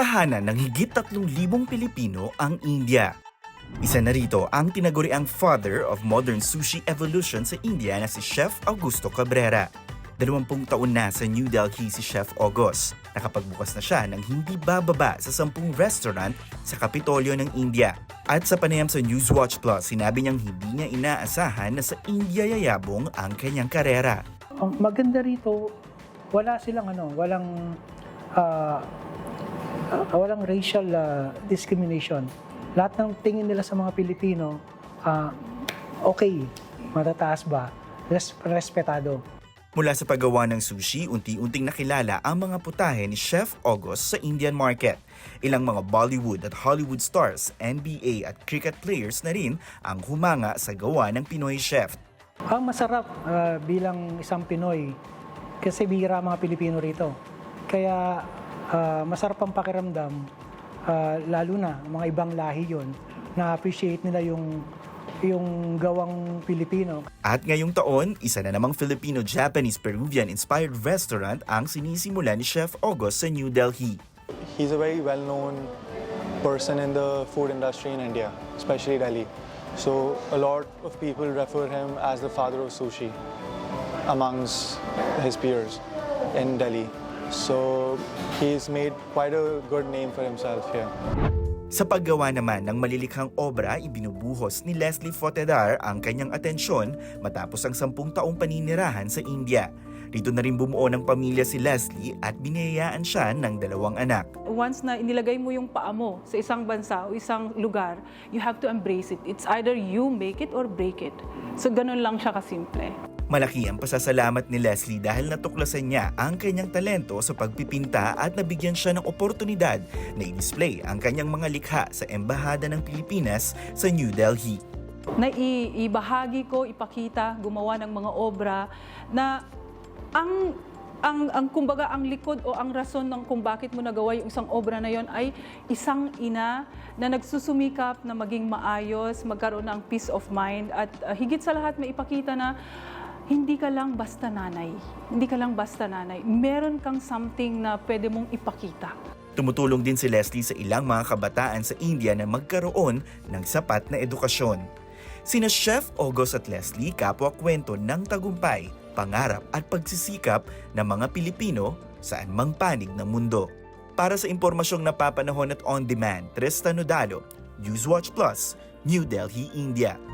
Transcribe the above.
Tahanan ng higit 3,000 Pilipino ang India. Isa na rito ang tinaguriang father of modern sushi evolution sa India na si Chef Augusto Cabrera. Dalawampung taon na sa New Delhi si Chef August. Nakapagbukas na siya ng hindi bababa sa sampung restaurant sa Kapitolyo ng India. At sa panayam sa Newswatch Plus, sinabi niyang hindi niya inaasahan na sa India yayabong ang kanyang karera. Ang maganda rito, wala silang ano, walang ah, walang racial ah, discrimination. Lahat ng tingin nila sa mga Pilipino, ah, okay, matataas ba, res- respetado. Mula sa paggawa ng sushi, unti-unting nakilala ang mga putahe ni Chef August sa Indian market. Ilang mga Bollywood at Hollywood stars, NBA at cricket players na rin ang humanga sa gawa ng Pinoy chef. Ang masarap ah, bilang isang Pinoy, kasi bihira mga Pilipino rito. Kaya ah, masarap ang pakiramdam, ah, lalo na mga ibang lahi yon na appreciate nila yung yung gawang Pilipino. At ngayong taon, isa na namang Filipino-Japanese-Peruvian-inspired restaurant ang sinisimula ni Chef August sa New Delhi. He's a very well-known person in the food industry in India, especially Delhi. So a lot of people refer him as the father of sushi amongst his peers in Delhi. So he's made quite a good name for himself here. Sa paggawa naman ng malilikhang obra, ibinubuhos ni Leslie Fotedar ang kanyang atensyon matapos ang sampung taong paninirahan sa India. Rito na rin bumuo ng pamilya si Leslie at biniyayaan siya ng dalawang anak. once na inilagay mo yung paa mo sa isang bansa o isang lugar, you have to embrace it. It's either you make it or break it. So ganun lang siya kasimple. Malaki ang pasasalamat ni Leslie dahil natuklasan niya ang kanyang talento sa pagpipinta at nabigyan siya ng oportunidad na i-display ang kanyang mga likha sa Embahada ng Pilipinas sa New Delhi. Na i- ibahagi ko, ipakita, gumawa ng mga obra na ang ang ang kumbaga ang likod o ang rason ng kung bakit mo nagawa yung isang obra na yon ay isang ina na nagsusumikap na maging maayos, magkaroon ng peace of mind at uh, higit sa lahat may ipakita na hindi ka lang basta nanay. Hindi ka lang basta nanay. Meron kang something na pwede mong ipakita. Tumutulong din si Leslie sa ilang mga kabataan sa India na magkaroon ng sapat na edukasyon. Sina Chef August at Leslie kapwa kwento ng tagumpay, pangarap at pagsisikap ng mga Pilipino saan mang panig ng mundo. Para sa impormasyong napapanahon at on-demand, Tristan Nodalo, Newswatch Plus, New Delhi, India.